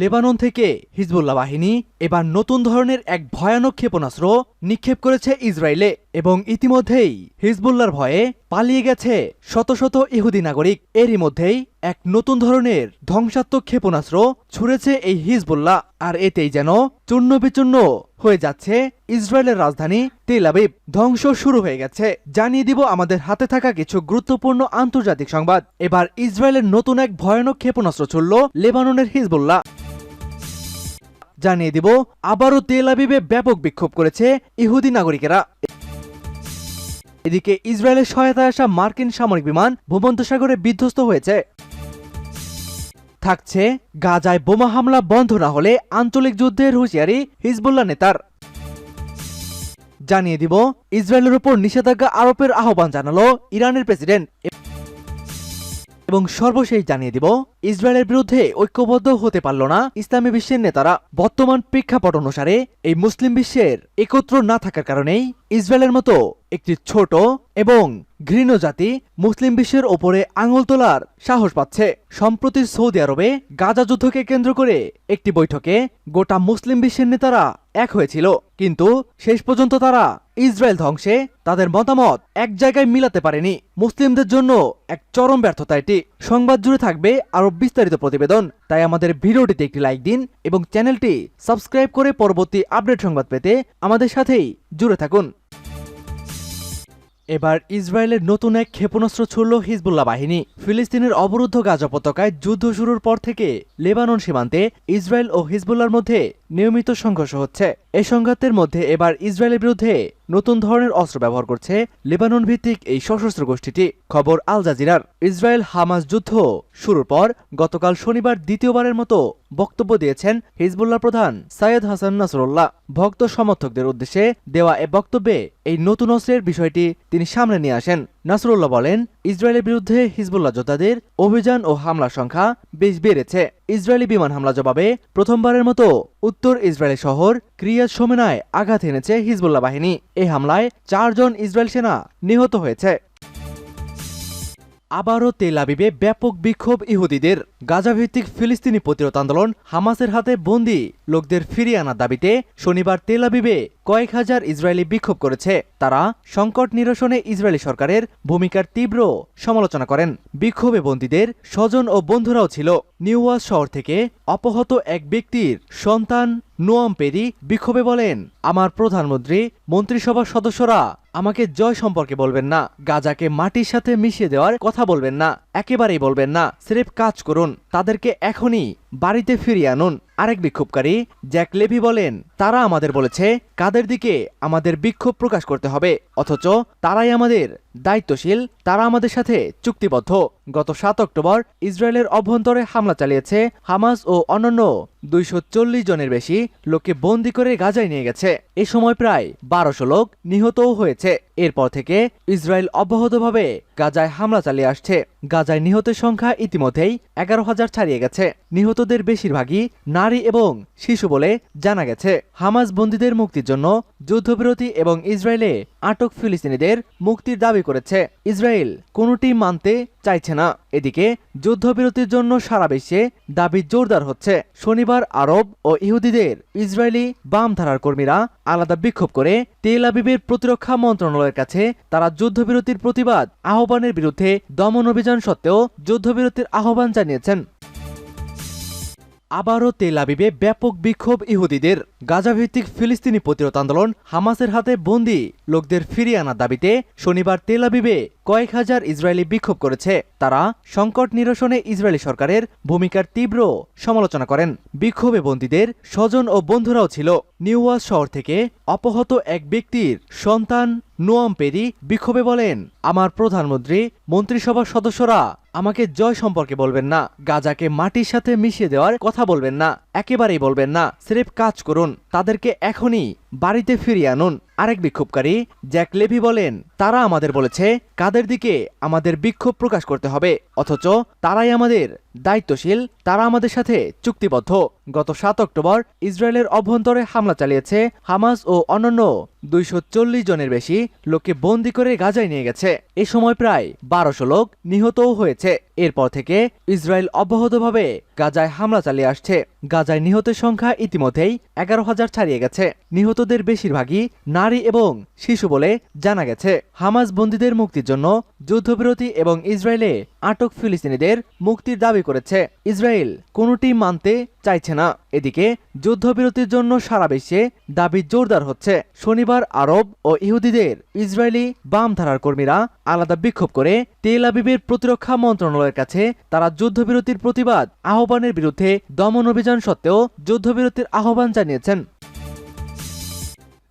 Lebanon থেকে Hezbollah বাহিনী এবার নতুন ধরনের এক ভয়ানক ক্ষেপণাস্ত্র নিক্ষেপ করেছে ইসরায়েলে এবং ইতিমধ্যেই হিজবুল্লার ভয়ে পালিয়ে গেছে শত শত ইহুদি নাগরিক। এরই মধ্যেই এক নতুন ধরনের ধ্বংসাত্মক ক্ষেপণাস্ত্র ছুড়েছে এই হিজবুল্লাহ, আর এতেই যেন চূর্ণ বিচূর্ণ হয়ে যাচ্ছে ইসরায়েলের রাজধানী তেল আবিব। ধ্বংস শুরু হয়ে গেছে। জানিয়ে দিব আমাদের হাতে থাকা কিছু গুরুত্বপূর্ণ আন্তর্জাতিক সংবাদ। এবার ইসরায়েলের নতুন এক ভয়ানক ক্ষেপণাস্ত্র ছুড়ল লেবাননের হিজবুল্লাহ। জানিয়ে দিব, আবারও তেল আবিবে ব্যাপক বিক্ষোভ করেছে ইহুদি নাগরিকেরা। এদিকে ইসরায়েলের সহায়তায় আসা মার্কিন সামরিক বিমান ভূমধ্যসাগরে বিধ্বস্ত হয়েছে। থাকছে গাজায় বোমা হামলা বন্ধ না হলে আঞ্চলিক যুদ্ধের হুঁশিয়ারি হিজবুল্লাহ নেতার। জানিয়ে দিব, ইসরায়েলের উপর নিষেধাজ্ঞা আরোপের আহ্বান জানালো ইরানের প্রেসিডেন্ট। এবং সর্বশেষ জানিয়ে দিব ইসরায়েলের বিরুদ্ধে ঐক্যবদ্ধ হতে পারল না। ইসলামী বিশ্বের নেতারা বর্তমান প্রেক্ষাপট অনুসারে এই মুসলিম বিশ্বের একত্র না থাকার কারণেই ইসরায়েলের মতো একটি ছোট এবং ঘৃণ জাতি মুসলিম বিশ্বের ওপরে আঙুল তোলার সাহস পাচ্ছে। সম্প্রতি সৌদি আরবে গাজা যুদ্ধকে কেন্দ্র করে একটি বৈঠকে গোটা মুসলিম বিশ্বের নেতারা এক হয়েছিল। কিন্তু শেষ পর্যন্ত তারা ইসরায়েল ধ্বংসে তাদের মতামত এক জায়গায় মিলাতে পারেনি। মুসলিমদের জন্য এক চরম ব্যর্থতা এটি। সংবাদ জুড়ে থাকবে আরও বিস্তারিত প্রতিবেদন। তাই আমাদের ভিডিওটিতে একটি লাইক দিন এবং চ্যানেলটি সাবস্ক্রাইব করে পরবর্তী আপডেট সংবাদ পেতে আমাদের সাথেই জুড়ে থাকুন। এবার ইসরায়েলের নতুন এক ক্ষেপণাস্ত্র ছুড়ল হিজবুল্লাহ বাহিনী। ফিলিস্তিনের অবরুদ্ধ গাজা উপত্যকায় যুদ্ধ শুরুর পর থেকে লেবানন সীমান্তে ইসরায়েল ও হিজবুল্লার মধ্যে নিয়মিত সংঘর্ষ হচ্ছে। এই সংঘাতের মধ্যে এবার ইসরায়েলের বিরুদ্ধে নতুন ধরনের অস্ত্র ব্যবহার করছে লেবানন ভিত্তিক এই সশস্ত্র গোষ্ঠীটি। খবর আল জাজিরার। ইসরায়েল হামাস যুদ্ধ শুরুর পর গতকাল শনিবার দ্বিতীয়বারের মতো বক্তব্য দিয়েছেন হিজবুল্লাহ প্রধান সাইয়েদ হাসান নাসরুল্লাহ। ভক্ত সমর্থকদের উদ্দেশ্যে দেওয়া এ বক্তব্যে এই নতুন অস্ত্রের বিষয়টি তিনি সামনে নিয়ে আসেন। নাসরুল্লাহ বলেন, ইসরায়েলের বিরুদ্ধে হিজবুল্লাহ যোদ্ধাদের অভিযান ও হামলার সংখ্যা বেশ বেড়েছে। ইসরায়েলি বিমান হামলা জবাবে প্রথমবারের মতো উত্তর ইসরায়েলি শহর ক্রিয়াজ সোমেনায় আঘাত এনেছে হিজবুল্লাহ বাহিনী। এই হামলায় চারজন ইসরায়েল সেনা নিহত হয়েছে। আবারও তেল আবিবে ব্যাপক বিক্ষোভ ইহুদিদের। গাজাভিত্তিক ফিলিস্তিনি প্রতিরোধ আন্দোলন হামাসের হাতে বন্দি লোকদের ফিরিয়ে আনার দাবিতে শনিবার তেলাবিবে কয়েক হাজার ইসরায়েলি বিক্ষোভ করেছে। তারা সংকট নিরসনে ইসরায়েলি সরকারের ভূমিকার তীব্র সমালোচনা করেন। বিক্ষোভে বন্দীদের স্বজন ও বন্ধুরাও ছিল। নিউওয়াজ শহর থেকে অপহত এক ব্যক্তির সন্তান নোয়াম পেরি বিক্ষোভে বলেন, আমার প্রধানমন্ত্রী, মন্ত্রিসভার সদস্যরা আমাকে জয় সম্পর্কে বলবেন না। গাজাকে মাটির সাথে মিশিয়ে দেওয়ার কথা বলবেন না। একেবারেই বলবেন না স্রেফ কাজ করুন তাদেরকে এখনই বাড়িতে ফিরিয়ে আনুন। আরেক বিক্ষোভকারী, জ্যাক লেভি বলেন, তারা আমাদের বলেছে, কাদের দিকে আমাদের বিক্ষোভ প্রকাশ করতে হবে, অথচ তারাই আমাদের দায়িত্বশীল, তারা আমাদের সাথে চুক্তিবদ্ধ। গত সাত অক্টোবর ইসরায়েলের অভ্যন্তরে হামলা চালিয়েছে হামাস ও অন্যান্য দুইশো জনের বেশি লোককে বন্দি করে গাজায় নিয়ে গেছে। এ সময় প্রায় বারোশো লোক নিহতও হয়েছে। এরপর থেকে ইসরায়েল অব্যাহতভাবে গাজায় হামলা চালিয়ে আসছে। গাজায় নিহতের সংখ্যা ইতিমধ্যেই এগারো হাজার ছাড়িয়ে গেছে। নিহতদের বেশিরভাগই নারী এবং শিশু বলে জানা গেছে। হামাস বন্দীদের মুক্তির জন্য যুদ্ধবিরতি এবং ইসরায়েলে আটক ফিলিস্তিনিদের মুক্তির দাবি করেছে। ইসরায়েল কোনোটি মানতে চাইছে না। এদিকে যুদ্ধবিরতির জন্য সারা বিশ্বে দাবি জোরদার হচ্ছে। শনিবার আরব ও ইহুদিদের ইসরায়েলি বামধারার কর্মীরা আলাদা বিক্ষোভ করে তেল আবিবের প্রতিরক্ষা মন্ত্রণালয়ের কাছে তারা যুদ্ধবিরতির প্রতিবাদ আহ্বানের বিরুদ্ধে দমন অভিযান সত্ত্বেও যুদ্ধবিরতির আহ্বান জানিয়েছেন। আবারও তেল আবিবে ব্যাপক বিক্ষোভ ইহুদিদের। গাজাভিত্তিক ফিলিস্তিনি প্রতিরোধ আন্দোলন হামাসের হাতে বন্দি লোকদের ফিরিয়ে আনার দাবিতে শনিবার তেল আবিবে কয়েক হাজার ইসরায়েলি বিক্ষোভ করেছে। তারা সংকট নিরসনে ইসরায়েলি সরকারের ভূমিকার তীব্র সমালোচনা করেন। বিক্ষোভে বন্দীদের স্বজন ও বন্ধুরাও ছিল। নিউওয়াজ শহর থেকে অপহত এক ব্যক্তির সন্তান নোয়াম পেরি বিক্ষোভে বলেন, আমার প্রধানমন্ত্রী, মন্ত্রিসভার সদস্যরা আমাকে জয় সম্পর্কে বলবেন না। গাজাকে মাটির সাথে মিশিয়ে দেওয়ার কথা বলবেন না। একেবারেই বলবেন না, স্রেফ কাজ করুন, তাদেরকে এখনই বাড়িতে ফিরিয়ে আনুন। আরেক বিক্ষোভকারী, জ্যাক লেভি বলেন, তারা আমাদের বলেছে, কাদের দিকে আমাদের বিক্ষোভ প্রকাশ করতে হবে, অথচ তারাই আমাদের দায়িত্বশীল, তারা আমাদের সাথে চুক্তিবদ্ধ। গত সাত অক্টোবর ইসরায়েলের অভ্যন্তরে হামলা চালিয়েছে হামাস ও অন্যান্য দুইশো চল্লিশ জনের বেশি লোককে বন্দি করে গাজায় নিয়ে গেছে। এ সময় প্রায় বারোশো লোক নিহতও হয়েছে। এরপর থেকে ইসরায়েল অব্যাহতভাবে গাজায় হামলা চালিয়ে আসছে। গাজায় নিহতের সংখ্যা ইতিমধ্যেই এগারো হাজার ছাড়িয়ে গেছে। নিহতদের বেশিরভাগই নারী এবং শিশু বলে জানা গেছে। হামাস বন্দীদের মুক্তির জন্য যুদ্ধবিরতি এবং ইসরায়েলে আটক ফিলিস্তিনিদের মুক্তির দাবি করেছে। ইসরায়েল কোনোটি মানতে চাইছে না। এদিকে যুদ্ধবিরতির জন্য সারা বিশ্বে দাবি জোরদার হচ্ছে। শনিবার আরব ও ইহুদিদের ইসরায়েলি বাম ধারার কর্মীরা আলাদা বিক্ষোভ করে তেল আবিবের প্রতিরক্ষা মন্ত্রণালয়ের কাছে তারা যুদ্ধবিরতির প্রতিবাদ আহ্বানের বিরুদ্ধে দমন অভিযান সত্ত্বেও যুদ্ধবিরতির আহ্বান জানিয়েছেন।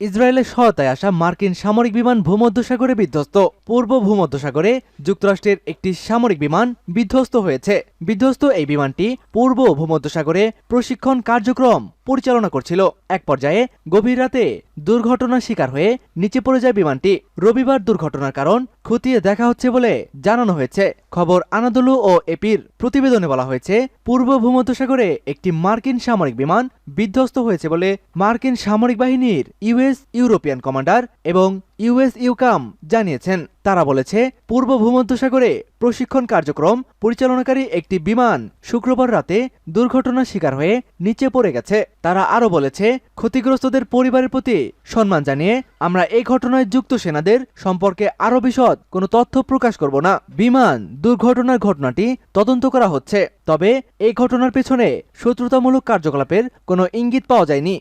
ইসরায়েলের সহায়তায় আসা মার্কিন সামরিক বিমান ভূমধ্যসাগরে বিধ্বস্ত। পূর্ব ভূমধ্যসাগরে যুক্তরাষ্ট্রের একটি সামরিক বিমান বিধ্বস্ত হয়েছে। বিধ্বস্ত এই বিমানটি পূর্ব ভূমধ্যসাগরে প্রশিক্ষণ কার্যক্রম পরিচালনা করছিল। এক পর্যায়ে গভীর রাতে দুর্ঘটনার শিকার হয়ে নিচে পড়ে যায় বিমানটি। রবিবার দুর্ঘটনার কারণ খতিয়ে দেখা হচ্ছে বলে জানানো হয়েছে। খবর আনাদুলু ও এপির প্রতিবেদনে বলা হয়েছে, পূর্ব ভূমধ্যসাগরে একটি মার্কিন সামরিক বিমান বিধ্বস্ত হয়েছে বলে মার্কিন সামরিক বাহিনীর ইউএস ইউরোপিয়ান কমান্ডার এবং ইউএস ইউকাম জানিয়েছেন। তারা বলেছে, পূর্ব ভূমধ্যসাগরে প্রশিক্ষণ কার্যক্রম পরিচালনাকারী একটি বিমান শুক্রবার রাতে দুর্ঘটনার শিকার হয়ে নিচে পড়ে গেছে। তারা আরও বলেছে, ক্ষতিগ্রস্তদের পরিবারের প্রতি সম্মান জানিয়ে আমরা এই ঘটনায় যুক্ত সেনাদের সম্পর্কে আরও বিশদ কোনো তথ্য প্রকাশ করব না। বিমান দুর্ঘটনার ঘটনাটি তদন্ত করা হচ্ছে, তবে এই ঘটনার পেছনে শত্রুতামূলক কার্যকলাপের কোনো ইঙ্গিত পাওয়া যায়নি।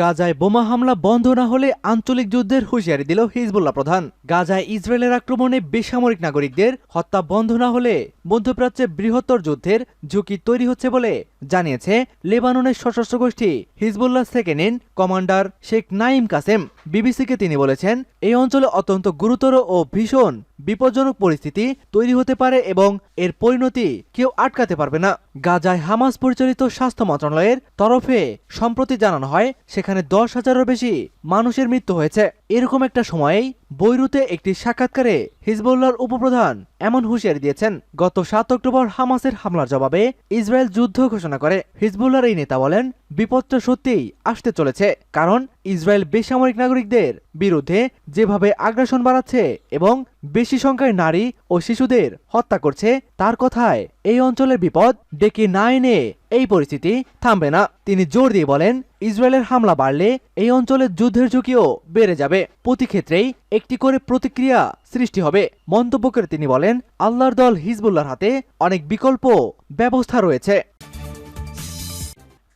গাজায় বোমা হামলা বন্ধ না হলে আঞ্চলিক যুদ্ধের হুঁশিয়ারি দিল হিজবুল্লাহ প্রধান। গাজায় ইসরায়েলের আক্রমণে বেসামরিক নাগরিকদের হত্যা বন্ধ না হলে মধ্যপ্রাচ্যে বৃহত্তর যুদ্ধের ঝুঁকি তৈরি হচ্ছে বলে জানিয়েছে লেবাননের সশস্ত্র গোষ্ঠী। Hezbollah second commander Sheikh Naim Qassem. বিবিসিকে তিনি বলেছেন, এই অঞ্চলে অত্যন্ত গুরুতর ও ভীষণ বিপজ্জনক পরিস্থিতি তৈরি হতে পারে এবং এর পরিণতি কেউ আটকাতে পারবে না। গাজায় হামাস পরিচালিত স্বাস্থ্য মন্ত্রণালয়ের তরফে সম্প্রতি জানানো হয়, সেখানে দশ হাজারের বেশি মানুষের মৃত্যু হয়েছে। এরকম একটা সময়েই বৈরুতে একটি সাক্ষাৎকারে হিজবুল্লাহর উপপ্রধান এমন হুঁশিয়ারি দিয়েছেন, গত সাত অক্টোবর হামাসের হামলার জবাবে ইসরায়েল যুদ্ধ ঘোষণা করে। হিজবুল্লাহর এই নেতা বলেন, বিপদটা সত্যিই আসতে চলেছে, কারণ ইসরায়েল বেসামরিক নাগরিকদের বিরুদ্ধে যেভাবে আগ্রাসন বাড়াচ্ছে এবং বেশি সংখ্যায় নারী ও শিশুদের হত্যা করছে তার কথায় এই অঞ্চলের বিপদ ডেকে না এনে এই পরিস্থিতি থামবে না। তিনি জোর দিয়ে বলেন, ইসরায়েলের হামলা বাড়লে এই অঞ্চলের যুদ্ধের ঝুঁকিও বেড়ে যাবে। প্রতি ক্ষেত্রেই একটি করে প্রতিক্রিয়া সৃষ্টি হবে। মন্তব্য করে তিনি বলেন, আল্লাহর দল হিজবুল্লাহর হাতে অনেক বিকল্প ব্যবস্থা রয়েছে।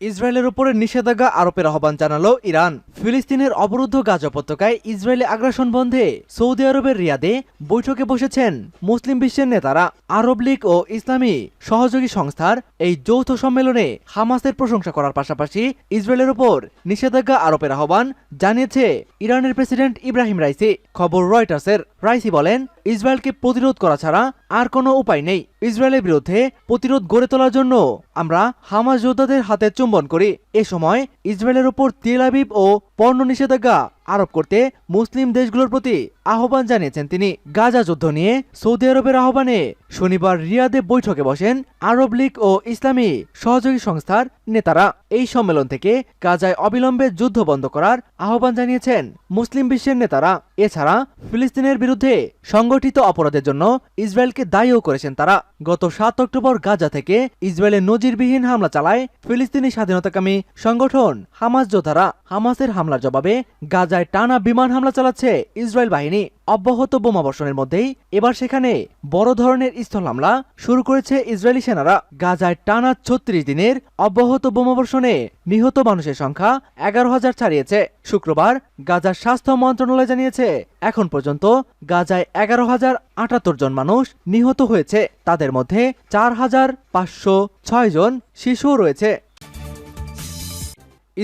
ইসরায়েলের উপরে নিষেধাজ্ঞা আরোপের আহ্বান জানালো ইরান। ফিলিস্তিনের অবরুদ্ধ গাজা উপত্যকায় ইসরায়েলে আগ্রাসন বন্ধে সৌদি আরবের রিয়াদে বৈঠকে বসেছেন মুসলিম বিশ্বের নেতারা। আরব লীগ ও ইসলামী সহযোগী সংস্থার এই যৌথ সম্মেলনে হামাসের প্রশংসা করার পাশাপাশি ইসরায়েলের উপর নিষেধাজ্ঞা আরোপের আহ্বান জানিয়েছে ইরানের প্রেসিডেন্ট ইব্রাহিম রাইসি। খবর রয়টার্সের। রাইসি বলেন ইসরায়েলকে প্রতিরোধ করা ছাড়া আর কোনো উপায় নেই। ইসরায়েলের বিরুদ্ধে প্রতিরোধ গড়ে তোলার জন্য আমরা হামাস যোদ্ধাদের হাতে চুম্বন করি। এ সময় ইসরায়েলের উপর তেল আবিব ও পণ্য নিষেধাজ্ঞা আরোপ করতে মুসলিম দেশগুলোর প্রতি আহ্বান জানিয়েছেন তিনি গাজা যুদ্ধ নিয়ে সৌদি আরবের আহ্বানে। শনিবার রিয়াদে বৈঠকে বসেন আরব লীগ ও ইসলামী সহযোগী সংস্থার নেতারা। এই সম্মেলন থেকে গাজায় অবিলম্বে যুদ্ধ বন্ধ করার আহ্বান জানিয়েছেন মুসলিম বিশ্বের নেতারা। এছাড়া ফিলিস্তিনের বিরুদ্ধে সংগঠিত অপরাধের জন্য ইসরায়েলকে দায়ীও করেছেন তারা। গত সাত অক্টোবর গাজা থেকে ইসরায়েলের নজিরবিহীন হামলা চালায় ফিলিস্তিনি স্বাধীনতাকামী সংগঠন হামাস যোদ্ধারা। হামাসের হামলার জবাবে গাজায় টানা বিমান হামলা চালাচ্ছে ইসরায়েল বাহিনী। অব্যাহত বোমাবর্ষণের মধ্যেই এবার সেখানে বড় ধরনের স্থল হামলা শুরু করেছে ইসরায়েলি সেনারা। গাজায় টানা ছত্রিশ দিনের অব্যাহত বোমাবর্ষণে নিহত মানুষের সংখ্যা এগারো হাজার ছাড়িয়েছে। শুক্রবার গাজার স্বাস্থ্য মন্ত্রণালয় জানিয়েছে, এখন পর্যন্ত গাজায় এগারো হাজার আটাত্তর জন মানুষ নিহত হয়েছে। তাদের মধ্যে চার হাজার পাঁচশো ছয় জন শিশুও রয়েছে।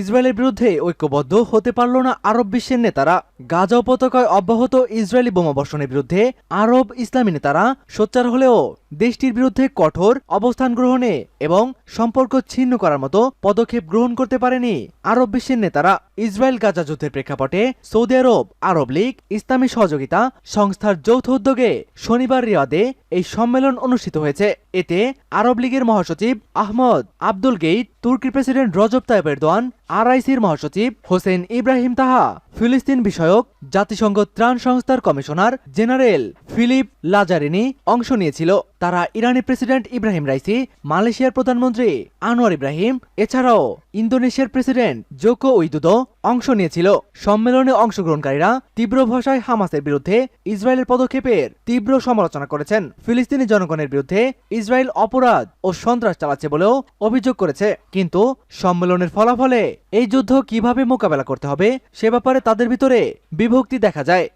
ইসরায়েলের বিরুদ্ধে ঐক্যবদ্ধ হতে পারল না আরব বিশ্বের নেতারা। গাজা উপত্যকায় অব্যাহত ইসরায়েলি বোমাবর্ষণের বিরুদ্ধে আরব ইসলামী নেতারা সোচ্চার হলেও দেশটির বিরুদ্ধে কঠোর অবস্থান গ্রহণে এবং সম্পর্ক ছিন্ন করার মতো পদক্ষেপ গ্রহণ করতে পারেনি। আরব বিশ্বের নেতারা ইসরায়েল গাজা যুদ্ধের প্রেক্ষাপটে সৌদি আরব আরব লীগ, ইসলামী সহযোগিতা সংস্থার যৌথ উদ্যোগে শনিবার রিয়াদে এই সম্মেলন অনুষ্ঠিত হয়েছে। এতে আরব লীগের মহাসচিব আহমদ আব্দুল গেইট, তুর্কি প্রেসিডেন্ট রজব তাইব এরদোয়ান আরআইসির মহাসচিব হোসেন ইব্রাহিম তাহা, ফিলিস্তিন বিষয়ক জাতিসংঘ ত্রাণ সংস্থার কমিশনার জেনারেল ফিলিপ লাজারিনি অংশ নিয়েছিল। তারা ইরানি প্রেসিডেন্ট ইব্রাহিম রাইসি, মালয়েশিয়ার প্রধানমন্ত্রী আনোয়ার ইব্রাহিম, এছাড়াও ইন্দোনেশিয়ার প্রেসিডেন্ট জোকো উইদুদো অংশ নিয়েছিল। সম্মেলনে অংশগ্রহণকারীরা তীব্র ভাষায় হামাসের বিরুদ্ধে ইসরায়েলের পদক্ষেপের তীব্র সমালোচনা করেছেন। ফিলিস্তিনি জনগণের বিরুদ্ধে ইসরায়েল অপরাধ ও সন্ত্রাস চালাচ্ছে বলেও অভিযোগ করেছে। কিন্তু সম্মেলনের ফলাফলে এই যুদ্ধ কীভাবে মোকাবেলা করতে হবে সে ব্যাপারে তাদের ভিতরে বিভক্তি দেখা যায়।